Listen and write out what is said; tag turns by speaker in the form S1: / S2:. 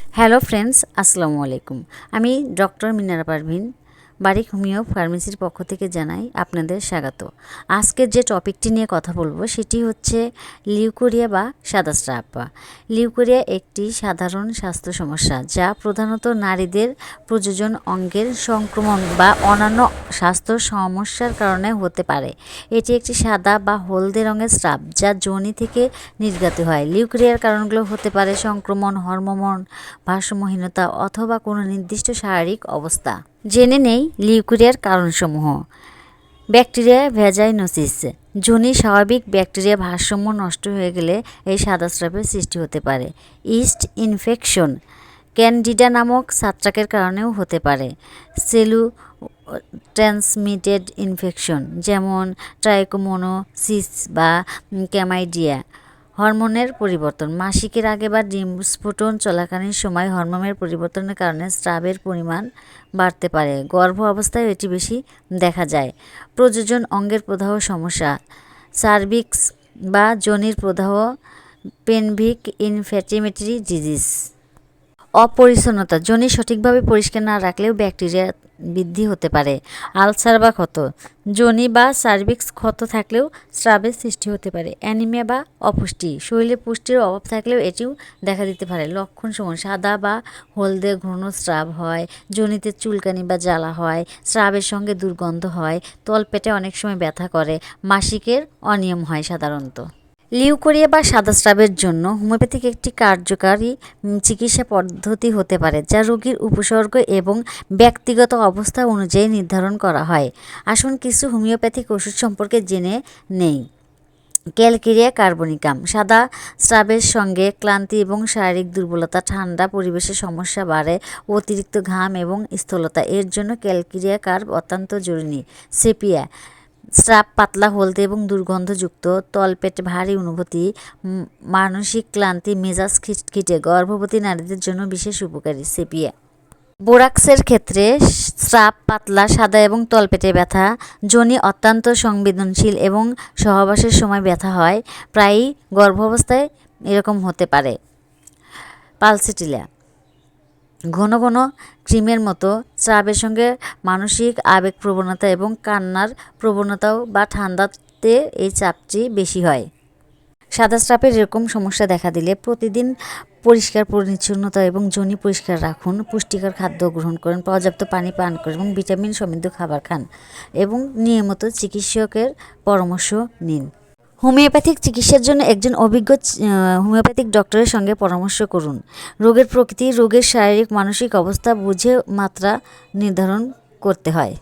S1: Hello friends আসসালামু আলাইকুম। আমি ডক্টর মিনারা পারভিন বারিক হোমিও ফার্মেসির পক্ষ থেকে জানাই আপনাদের স্বাগত। আজকের যে টপিকটি নিয়ে কথা বলব সেটি হচ্ছে লিউকোরিয়া বা সাদা স্রাপ লিউকোরিয়া একটি সাধারণ স্বাস্থ্য সমস্যা যা প্রধানত নারীদের প্রযোজন অঙ্গের সংক্রমণ বা অন্যান্য স্বাস্থ্য সমস্যার কারণে হতে পারে। এটি একটি সাদা বা হলদে রঙের স্রাব যা যোনি থেকে নির্গত হয়। লিউকোরিয়ার কারণগুলো হতে পারে সংক্রমণ, হরমোন, ভারসাম্যহীনতা অথবা কোনো নির্দিষ্ট শারীরিক অবস্থা। জেনে নেই লিউকুরিয়ার কারণসমূহ। ব্যাকটেরিয়া ভ্যাজাইনোসিস যোনি স্বাভাবিক ব্যাকটেরিয়া ভারসাম্য নষ্ট হয়ে গেলে এই সাদা স্রাবের সৃষ্টি হতে পারে। ইস্ট ইনফেকশন ক্যান্ডিডা নামক ছত্রাকের কারণেও হতে পারে। সেলু ট্রান্সমিটেড ইনফেকশন, যেমন ট্রাইকোমোনোসিস বা ক্যামাইডিয়া। হরমোনের পরিবর্তন। মাসিকের আগে বা ডিম স্ফুটন চলাকালীন সময় হরমোনের পরিবর্তনের কারণে স্রাবের পরিমাণ বাড়তে পারে। গর্ভ অবস্থায় এটি বেশি দেখা যায়। প্রযোজন অঙ্গের প্রদাহ সমস্যা। সার্ভিক্স বা যোনির প্রদাহ, পেনভিক ইনফ্যাটিমেটরি ডিজিজ। অপরিচ্ছন্নতা। যোনি সঠিকভাবে পরিষ্কার না রাখলেও ব্যাকটেরিয়া বৃদ্ধি হতে পারে। আলসার বা ক্ষত। যোনি বা সার্ভিক্স ক্ষত থাকলেও স্রাবের সৃষ্টি হতে পারে। অ্যানিমিয়া বা অপুষ্টি। শরীরে পুষ্টির অভাব থাকলেও এটিও দেখা দিতে পারে। লক্ষণ সময় সাদা বা হলদে ঘন স্রাব হয় যোনিতে চুলকানি বা জ্বালা হয়, স্রাবের সঙ্গে দুর্গন্ধ হয়, তলপেটে অনেক সময় ব্যথা করে, মাসিকের অনিয়ম হয় সাধারণত। লিউকোরিয়া বা সাদা স্রাবের জন্য হোমিওপ্যাথিক একটি কার্যকারী চিকিৎসা পদ্ধতি হতে পারে, যা রোগীর উপসর্গ এবং ব্যক্তিগত অবস্থা অনুযায়ী নির্ধারণ করা হয়। আসুন কিছু হোমিওপ্যাথিক ওষুধ সম্পর্কে জেনে নেই। Calcarea carbonicum. সাদা স্রাবের সঙ্গে ক্লান্তি এবং শারীরিক দুর্বলতা, ঠান্ডা পরিবেশের সমস্যা বাড়ে, অতিরিক্ত ঘাম এবং স্থূলতা। এর জন্য ক্যালকেরিয়া কার্ব অত্যন্ত জরুরি। সেপিয়া। স্রাব পাতলা, হলদে এবং দুর্গন্ধযুক্ত, তলপেট ভারী অনুভূতি মানসিক ক্লান্তি, মেজাজ খিটখিটে গর্ভবতী নারীদের জন্য বিশেষ উপকারী, সেপিয়া। বোরাক্সের ক্ষেত্রে স্রাব পাতলা, সাদা এবং তলপেটে ব্যথা যোনি অত্যন্ত সংবেদনশীল এবং সহবাসের সময় ব্যথা হয়, প্রায়ই গর্ভাবস্থায় এরকম হতে পারে। পালসিটিলা ঘন ঘন ক্রিমের মতো চাপের সঙ্গে মানসিক আবেগ প্রবণতা এবং কান্নার প্রবণতাও বা ঠান্ডাতে এই চাপটি বেশি হয়। সাদা স্রাপের এরকম সমস্যা দেখা দিলে প্রতিদিন পরিষ্কার, পরিচ্ছন্নতা এবং জনি পরিষ্কার রাখুন, পুষ্টিকর খাদ্য গ্রহণ করুন, পর্যাপ্ত পানি পান করুন এবং ভিটামিন সমৃদ্ধ খাবার খান এবং নিয়মিত চিকিৎসকের পরামর্শ নিন। হোমিওপ্যাথিক চিকিৎসার জন্য একজন অভিজ্ঞ হোমিওপ্যাথিক ডক্টরের সঙ্গে পরামর্শ করুন। রোগের প্রকৃতি, রোগের শারীরিক, মানসিক অবস্থা বুঝে মাত্রা নির্ধারণ করতে হয়।